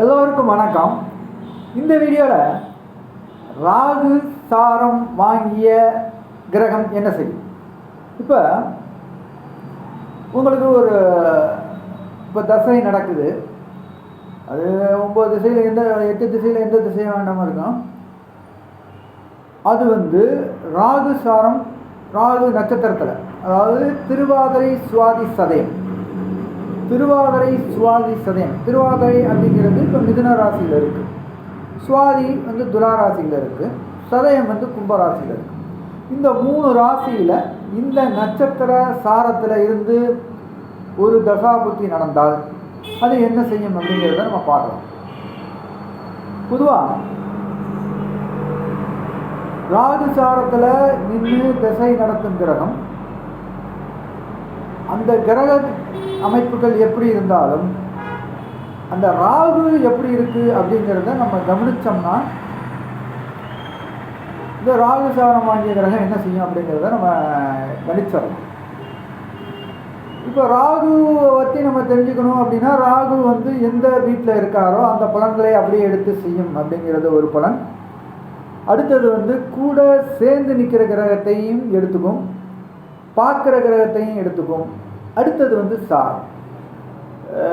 எல்லோருக்கும் வணக்கம். இந்த வீடியோவில் ராகு சாரம் வாங்கிய கிரகம் என்ன செய்யும்? இப்போ உங்களுக்கு ஒரு இப்போ தசை நடக்குது. அது ஒம்பது திசையில் எந்த எட்டு திசையில் எந்த திசை வேண்டாமல் இருக்கும். அது வந்து ராகு சாரம் ராகு நட்சத்திரத்தில். அதாவது திருவாதிரை சுவாதி சதயம். திருவாதிரை சுவாதி சதயம். திருவாதிரை அப்படிங்கிறது இப்போ மிதுன ராசியில் இருக்குது சுவாதி வந்து துலா ராசியில் இருக்குது சதயம் வந்து கும்பராசியில் இருக்குது இந்த மூணு ராசியில் இந்த நட்சத்திர சாரத்தில் இருந்து ஒரு தசாபுத்தி நடந்தால் அது என்ன செய்யும் அப்படிங்கிறத நம்ம பார்க்கலாம். பொதுவாக ராகு சாரத்தில் நின்று திசை நடத்தும் கிரகம் அந்த கிரக அமைப்புகள் எப்படி இருந்தாலும் அந்த ராகு எப்படி இருக்குது அப்படிங்கிறத நம்ம கவனித்தோம்னா இந்த ராகு சாரம் வாங்கிய கிரகம் என்ன செய்யும் அப்படிங்கிறத நம்ம கணிச்சிடலாம் இப்போ ராகுவை பற்றி நம்ம தெரிஞ்சுக்கணும் அப்படின்னா ராகு வந்து எந்த வீட்டில் இருக்காரோ அந்த பலன்களை அப்படியே எடுத்து செய்யும் அப்படிங்கிறது ஒரு பலன். அடுத்தது வந்து கூட சேர்ந்து நிற்கிற கிரகத்தையும் எடுத்துக்கும். பார்க்குற கிரகத்தையும் எடுத்துக்கும். அடுத்தது வந்து சாரம்.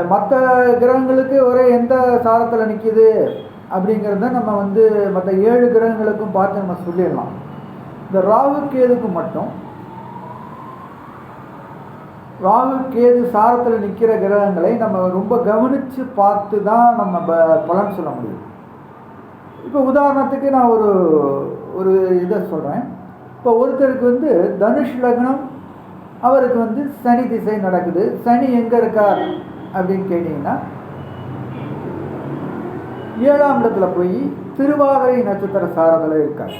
மற்ற கிரகங்களுக்கு ஒரே எந்த சாரத்தில் நிற்கிது அப்படிங்கிறத நம்ம வந்து மற்ற ஏழு கிரகங்களுக்கும் பார்த்து நம்ம சொல்லிடலாம். இந்த ராகு கேதுக்கு மட்டும் ராகு கேது சாரத்தில் நிற்கிற கிரகங்களை நம்ம ரொம்ப கவனித்து பார்த்து தான் நம்ம ப- பலன் சொல்ல முடியும். இப்போ உதாரணத்துக்கு நான் ஒரு ஒரு இதை சொல்கிறேன் இப்போ ஒருத்தருக்கு வந்து தனுஷ் லக்னம் அவருக்கு வந்து சனி திசை நடக்குது. சனி எங்கே இருக்கார் அப்படின்னு கேட்டிங்கன்னா ஏழாம் இடத்துல போய் திருவாதிரை நட்சத்திர சாரதில் இருக்கார்.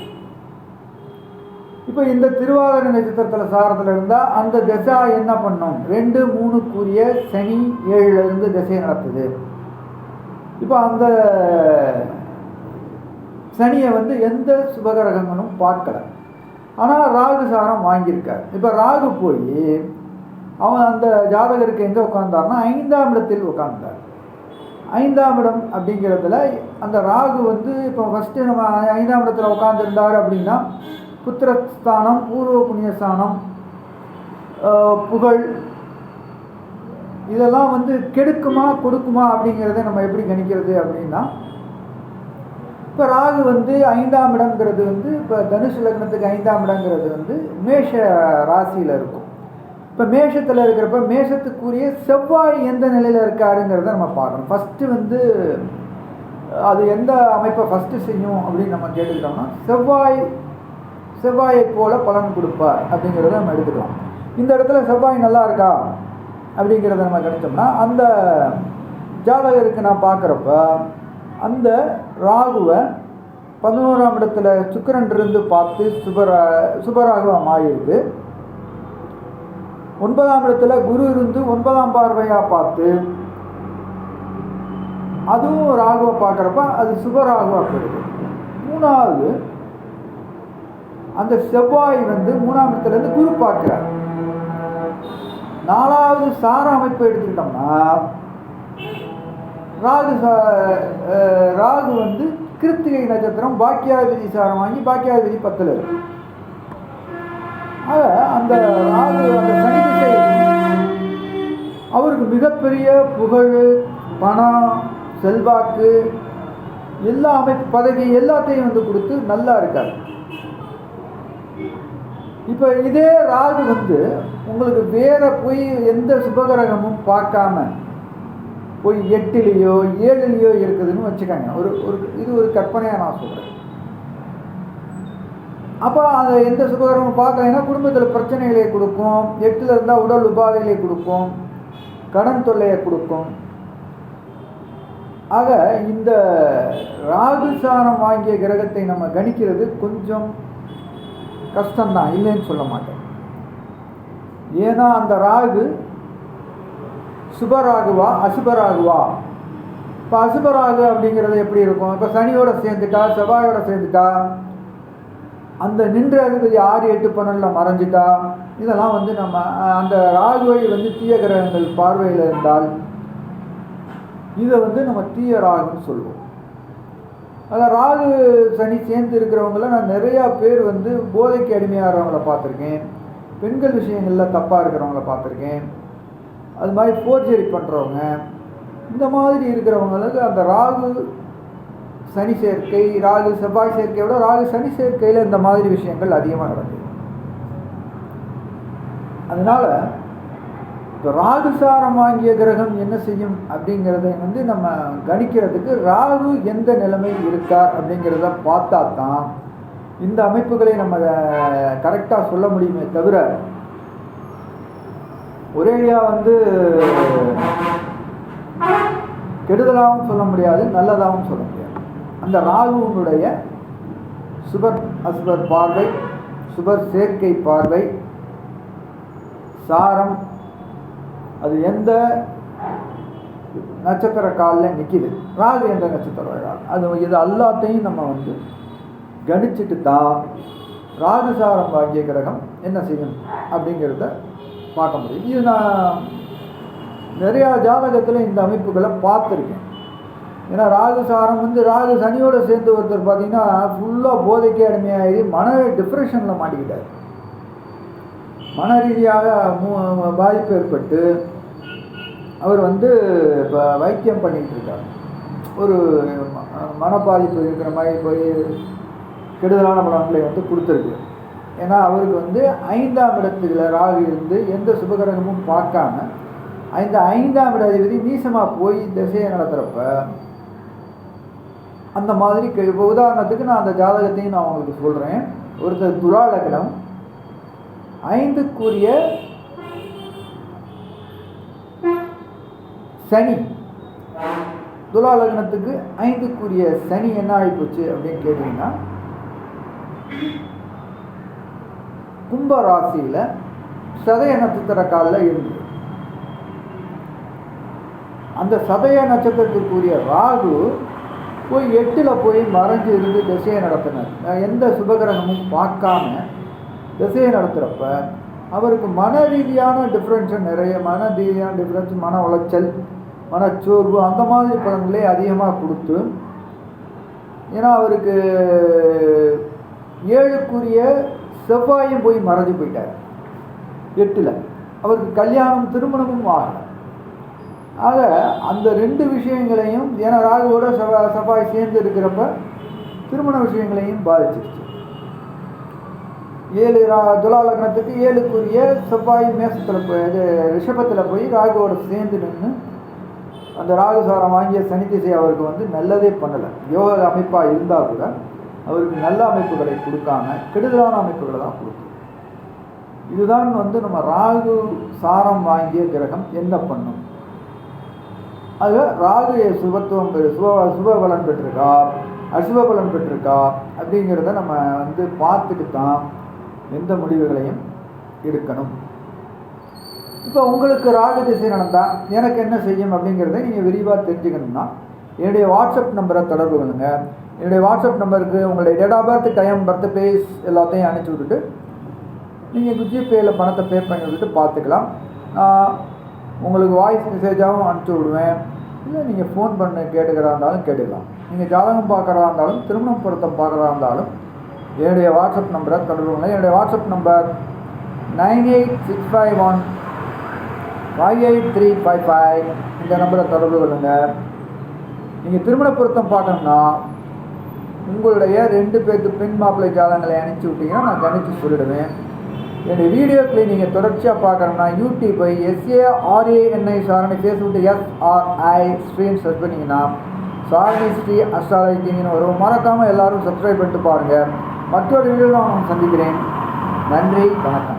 இப்போ இந்த திருவாதிரை நட்சத்திரத்தில் சாரத்தில் இருந்தால் அந்த திசா என்ன பண்ணும்? ரெண்டு மூணு கூறிய சனி ஏழுல இருந்து திசை நடத்துது. இப்போ அந்த சனியை வந்து எந்த சுபகிரகங்களும் பார்க்கலை. ஆனால் ராகு சாரம் வாங்கியிருக்கார். இப்போ ராகு போய் அவன் அந்த ஜாதகருக்கு எங்கே உட்காந்தார்னா ஐந்தாம் இடத்தில் உட்கார்ந்தார் ஐந்தாம் இடம் அப்படிங்கிறதுல அந்த ராகு வந்து இப்போ ஃபஸ்ட்டு நம்ம ஐந்தாம் இடத்துல உட்காந்துருந்தார் அப்படின்னா புத்திரஸ்தானம் பூர்வ புண்ணியஸ்தானம் புகழ் இதெல்லாம் வந்து கெடுக்குமா கொடுக்குமா அப்படிங்கிறத நம்ம எப்படி கணிக்கிறது அப்படின்னா இப்போ ராகு வந்து ஐந்தாம் இடம்ங்கிறது வந்து இப்போ தனுசு லக்னத்துக்கு ஐந்தாம் இடங்கிறது வந்து மேஷ ராசியில் இருக்கும். இப்போ மேஷத்தில் இருக்கிறப்ப மேஷத்துக்குரிய செவ்வாய் எந்த நிலையில் இருக்காருங்கிறத நம்ம பார்க்கணும். ஃபஸ்ட்டு வந்து அது எந்த அமைப்பை ஃபஸ்ட்டு செய்யும் அப்படின்னு நம்ம கேட்டுக்கிட்டோம்னா செவ்வாய் செவ்வாயை போல பலன் கொடுப்பார் அப்படிங்கிறத நம்ம எடுத்துக்கலாம். இந்த இடத்துல செவ்வாய் நல்லா இருக்கா? அப்படிங்கிறத நம்ம கணிச்சோம்னா அந்த ஜாதகருக்கு நான் பார்க்குறப்ப அந்த ராகுவை பதினோராம் இடத்துல சுக்கரன் இருந்து பார்த்து சுபரா சுபராகவம் ஆயிடுது ஒன்பதாம் இடத்துல குரு இருந்து ஒன்பதாம் பார்வையாக பார்த்து அதுவும் ராகுவை பார்க்குறப்ப அது சுபராகுவாக போயிடுது. மூணாவது அந்த செவ்வாய் வந்து மூணாம் இடத்துலேருந்து குரு பார்க்குறார். நாலாவது சார அமைப்பு எடுத்துக்கிட்டோம்னா ராகு சா- ராகு வந்து கிருத்திகை நட்சத்திரம் பாக்கியாதிபதி சாரம் வாங்கி பாக்கியாதிபதி பத்தில் இருக்கு. ஆக அந்த ராகு அந்த சனி திசை அவருக்கு மிகப்பெரிய புகழ் பணம் செல்வாக்கு எல்லா அமைப்பு பதவி எல்லாத்தையும் வந்து கொடுத்து நல்லா இருக்காரு. இப்போ இதே ராகு வந்து உங்களுக்கு வேற போய் எந்த சுபகிரகமும் பார்க்காம போய் எட்டுலேயோ ஏழுலேயோ இருக்குதுன்னு வச்சுக்கோங்க. ஒரு ஒரு இது ஒரு கற்பனையாக நான் சொல்கிறேன் அப்போ அந்த எந்த சுபகிரகமும் பார்க்கலைன்னா குடும்பத்தில் பிரச்சனைகளை கொடுக்கும். எட்டில் இருந்தால் உடல் உபாதைகளை கொடுக்கும். கடன் தொல்லையை கொடுக்கும். ஆக இந்த ராகு சாரம் வாங்கிய கிரகத்தை நம்ம கணிக்கிறது கொஞ்சம் கஷ்டம்தான். இல்லைன்னு சொல்ல மாட்டேன். ஏன்னா அந்த ராகு சுபராகுவா அசுபராகுவா? இப்போ அசுபராகு அப்படிங்கிறது எப்படி இருக்கும்? இப்போ சனியோட சேர்ந்துட்டா செவ்வாயோட சேர்ந்துட்டா? அந்த நின்ற அதிபதி ஆறு எட்டு பன்னெண்டில் மறைஞ்சிட்டா? இதெல்லாம் வந்து நம்ம அந்த ராகுவை வந்து தீய கிரகங்கள் பார்வையில் இருந்தால் இதை வந்து நம்ம தீய ராகுன்னு சொல்லுவோம். அதில் ராகு சனி சேர்ந்து இருக்கிறவங்கள நான் நிறையா பேர் வந்து போதைக்கு அடிமையாகிறவங்கள பார்த்துருக்கேன். பெண்கள் விஷயங்களில் தப்பாக இருக்கிறவங்கள பார்த்துருக்கேன். அது மாதிரி ஃபோர்ஜரி பண்ணுறவங்க இந்த மாதிரி இருக்கிறவங்களுக்கு அந்த ராகு சனி சேர்க்கை ராகு செவ்வாய் சேர்க்கையை விட ராகு சனி சேர்க்கையில் இந்த மாதிரி விஷயங்கள் அதிகமாக நடக்குது. அதனால் இப்போ ராகு சாரம் வாங்கிய கிரகம் என்ன செய்யும் அப்படிங்கிறத வந்து நம்ம கணிக்கிறதுக்கு ராகு எந்த நிலைமை இருக்கார் அப்படிங்கிறத பார்த்தா தான் இந்த அமைப்புகளை நம்ம கரெக்டாக சொல்ல முடியுமே தவிர ஒரேடியாக வந்து கெடுதலாகவும் சொல்ல முடியாது நல்லதாகவும் சொல்ல முடியாது. அந்த ராகுவினுடைய சுபர் அசுபர் பார்வை சுபர் சேர்க்கை பார்வை சாரம் அது எந்த நட்சத்திர காலில் நிற்கிது ராகு எந்த நட்சத்திர கால்? அது இது எல்லாத்தையும் நம்ம வந்து கணிச்சிட்டு தான் ராகு சாரம் பாக்கிய கிரகம் என்ன செய்யும் அப்படிங்கிறத பார்க்க முடியும். இது நான் நிறையா ஜாதகத்தில் இந்த அமைப்புகளை பார்த்துருக்கேன். ஏன்னா ராகு சாரம் வந்து ராகு சனியோடு சேர்ந்து ஒருத்தர் பார்த்தீங்கன்னா ஃபுல்லாக போதைக்கே அடிமையாகி மன டிப்ரெஷனில் மாட்டிக்கிட்டார். மன ரீதியாக மு- பாதிப்பு ஏற்பட்டு அவர் வந்து இப்போ வைத்தியம் பண்ணிகிட்டு இருக்கார். ஒரு ம- மன பாதிப்பு இருக்கிற மாதிரி போய் கெடுதலான படங்களை வந்து கொடுத்துருக்கு. ஏன்னா அவருக்கு வந்து ஐந்தாம் இடத்துல ராகு இருந்து எந்த சுபகிரகமும் பார்க்காம இந்த ஐந்தாம் இட அதிபதி நீசமாக போய் திசையை நடத்துகிறப்ப அந்த மாதிரி இப்போ உதாரணத்துக்கு நான் அந்த ஜாதகத்தையும் நான் உங்களுக்கு சொல்கிறேன் ஒருத்தர் துலா லக்னம் ஐந்துக்குரிய சனி. துலா லக்னத்துக்கு ஐந்துக்குரிய சனி என்ன ஆகிப்போச்சு அப்படின்னு கேட்டிங்கன்னா கும்ப ராசியில் சதய நட்சத்திர காலில் இருந்தது அந்த சதய நட்சத்திரத்துக்குரிய ராகு போய் எட்டில் போய் மறைஞ்சு இருந்து திசையை நடத்தினார். எந்த சுபகிரகமும் பார்க்காம திசையை நடத்துகிறப்ப அவருக்கு மன ரீதியான டிஃப்ரென்ஷன் நிறைய மன ரீதியான டிஃப்ரென்ஸ் மன உளைச்சல் மனச்சோர்வு அந்த மாதிரி பலன்களே அதிகமாக கொடுத்து ஏன்னா அவருக்கு ஏழுக்குரிய செவ்வாயும் போய் மறைஞ்சு போயிட்டார். எட்டில். அவருக்கு கல்யாணம் திருமணமும் ஆகலை. ஆக அந்த ரெண்டு விஷயங்களையும் ஏன்னா ராகுவோட செவ்வாய் செவ்வாய் சேர்ந்து இருக்கிறப்ப திருமண விஷயங்களையும் பாதிச்சிருச்சு. ஏழு ரா துலா லக்னத்துக்கு ஏழுக்குரிய செவ்வாய் மேசத்தில் போய் இது ரிஷபத்தில் போய் ராகுவோட சேர்ந்து நின்று அந்த ராகு சாரம் வாங்கிய சனி திசை அவருக்கு வந்து நல்லதே பண்ணலை. யோக அமைப்பாக இருந்தால் கூட அவருக்கு நல்ல அமைப்புகளை கொடுக்காம கெடுதலான அமைப்புகளை தான் கொடுக்கும். இதுதான் வந்து நம்ம ராகு சாரம் வாங்கிய கிரகம் என்ன பண்ணும்? ஆக ராகு சுபத்துவம் சுப சுப பலன் பெற்றிருக்கா? அசுப பலன் பெற்றிருக்கா? அப்படிங்கிறத நம்ம வந்து பார்த்துட்டு தான் எந்த முடிவுகளையும் எடுக்கணும். இப்போ உங்களுக்கு ராகு திசை நடந்தால் எனக்கு என்ன செய்யும் அப்படிங்கிறத நீங்கள் விரிவாக தெரிஞ்சுக்கணும்னா என்னுடைய வாட்ஸ்அப் நம்பரை தொடர்பு கொள்ளுங்க. என்னுடைய வாட்ஸ்அப் நம்பருக்கு உங்களுடைய date of birth time birth place எல்லாத்தையும் அனுப்பிச்சி விட்டுட்டு நீங்கள் ஜிபேயில் பணத்தை பே பண்ணி விட்டுட்டு பார்த்துக்கலாம் நான் உங்களுக்கு வாய்ஸ் மெசேஜாகவும் அனுப்பிச்சி விடுவேன். இல்லை நீங்கள் ஃபோன் பண்ண கேட்டுக்கிறதா இருந்தாலும் கேட்டுக்கலாம். நீங்கள் ஜாதகம் பார்க்குறதா இருந்தாலும் திருமணம் பொருத்தம் பார்க்குறதா இருந்தாலும் என்னுடைய வாட்ஸ்அப் நம்பரை தொடர்பு கொள்ளுங்க. என்னுடைய WhatsApp number nine eight six five one five eight three five five இந்த நம்பரை தொடர்பு கொள்ளுங்கள் நீங்கள் திருமண பொருத்தம் பார்க்கணும்னா உங்களுடைய ரெண்டு பேருக்கு பெண் மாப்பிள்ளை ஜாதகங்களை அனுப்பிச்சி விட்டீங்கன்னா நான் கணிச்சு சொல்லிடுவேன். என்னுடைய வீடியோக்களை நீங்கள் தொடர்ச்சியாக பார்க்கணும்னா யூடியூப்பை S A R A N I Sarani Facebook S R I stream search பண்ணிங்கன்னா சாரணி ஸ்ரீ அஸ்ட்ராலஜி டிவின்னு வரும். மறக்காமல் எல்லோரும் சப்ஸ்கிரைப் பண்ணிட்டு பாருங்கள் மற்றொரு வீடியோவில் நான் சந்திக்கிறேன். நன்றி வணக்கம்.